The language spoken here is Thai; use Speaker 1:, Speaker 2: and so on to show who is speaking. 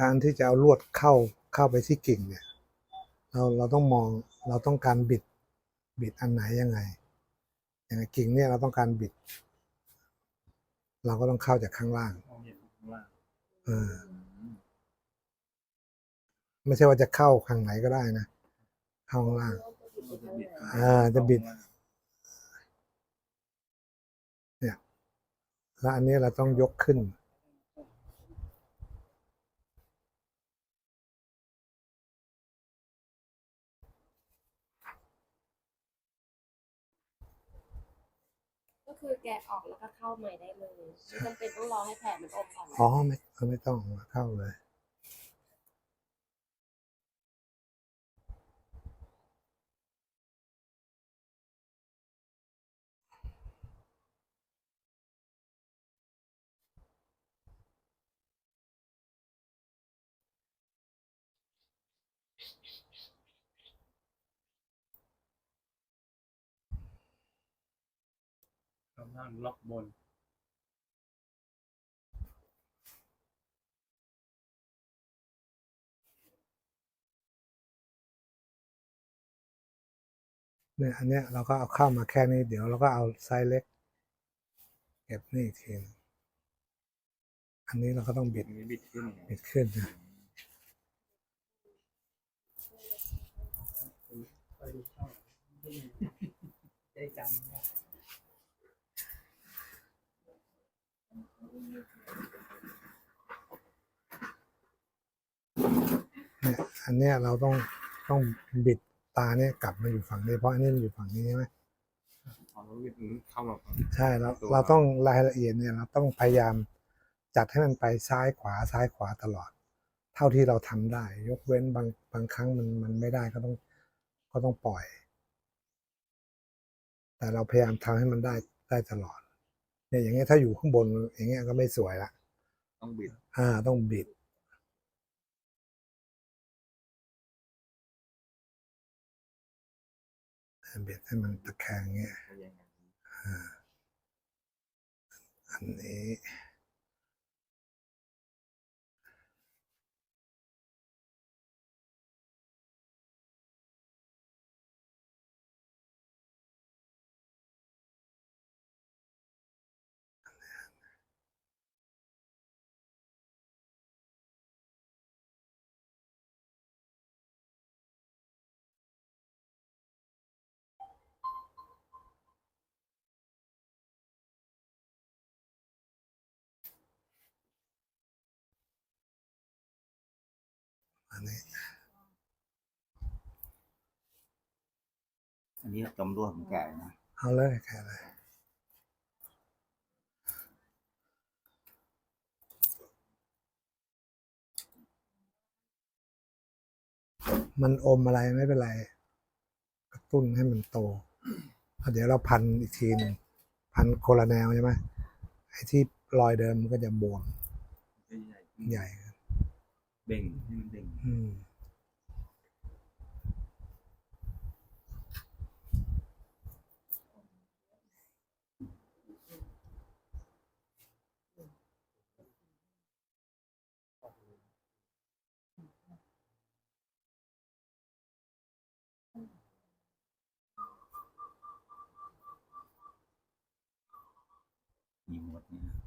Speaker 1: การที่จะเอาลวดเข้าเข้าไปที่กิ่งเนี่ยเราเราต้องมองเราต้องการบิดบิดอันไหนยังไง อย่างกิ่งเนี่ยเราต้องการบิด เราก็ต้องเข้าจากข้างล่าง
Speaker 2: มองเห็นข้างล่าง
Speaker 1: เออไม่ใช่ว่าจะเข้าข้างไหนก็ได้นะเข้าข้างล่าง
Speaker 2: ก็จะบิด
Speaker 1: อ่าจะบิดแล้วอันนี้เราต้องยกขึ้น
Speaker 3: คือแกะออกแล้วก็เข้าใหม่ได้เลยไม่จำเป็นต้องรอให้แผลมันอมก่อน
Speaker 1: อ๋อไม่ไม่ต้องเข้าเลย
Speaker 2: ข้าง ล่างล็อกบน
Speaker 1: เนี่ยอันเนี้ยเราก็เอาเข้ามาแค่นี้ เดี๋ยวเราก็เอาไซส์เล็ก เก็บนี่อีกทีหนึ่งอันนี้เราก็ต้องบิด
Speaker 2: อันนี้บิดขึ้น
Speaker 1: บิดขึ้นนะ
Speaker 2: ไปดูช่องได้จำได้
Speaker 1: เนี่ย อันเนี้ยเราต้องต้องบิดตาเนี่ยกลับมาอยู่ฝั่งนี้เพราะอันนี้มันอยู่ฝั่งนี้ใช่ไหม
Speaker 2: พอเราบิดมันเข้ามาฝั่ง
Speaker 1: ใช่เรา
Speaker 2: ตัว
Speaker 1: เราต้องรายละเอียดเนี่ยเราต้องพยายามจัดให้มันไปซ้ายขวาซ้ายขวาตลอด เท่าที่เราทำได้ ยกเว้นบางบางครั้งมันมันไม่ได้ก็ต้องก็ต้องปล่อย แต่เราพยายามทำให้มันได้ได้ตลอดเนี่ยอย่างเงี้ยถ้าอยู่ข้างบนอย่างเงี้ยก็ไม่สวยละ
Speaker 2: ต้องบิด
Speaker 1: อ่าต้องบิด บิดให้มันตะแคงเงี้ย
Speaker 2: ไปยังไง
Speaker 1: อันนี้ อันนี้
Speaker 4: อันนี้จำรวดของแกนะ
Speaker 1: เอาเลยแค่เลยมันอมอะไรไม่เป็นไร กระตุ้นให้มันโตแล้วเดี๋ยวเราพันอีกทีหนึ่งพันโคนละแนวใช่ไหมไอ้ที่รอยเดิมมันก็จะบวม
Speaker 2: ใหญ่
Speaker 1: ใหญ่
Speaker 2: เบ่งให้มันเบ่ง
Speaker 1: อืม
Speaker 4: มีหมดเนี่ย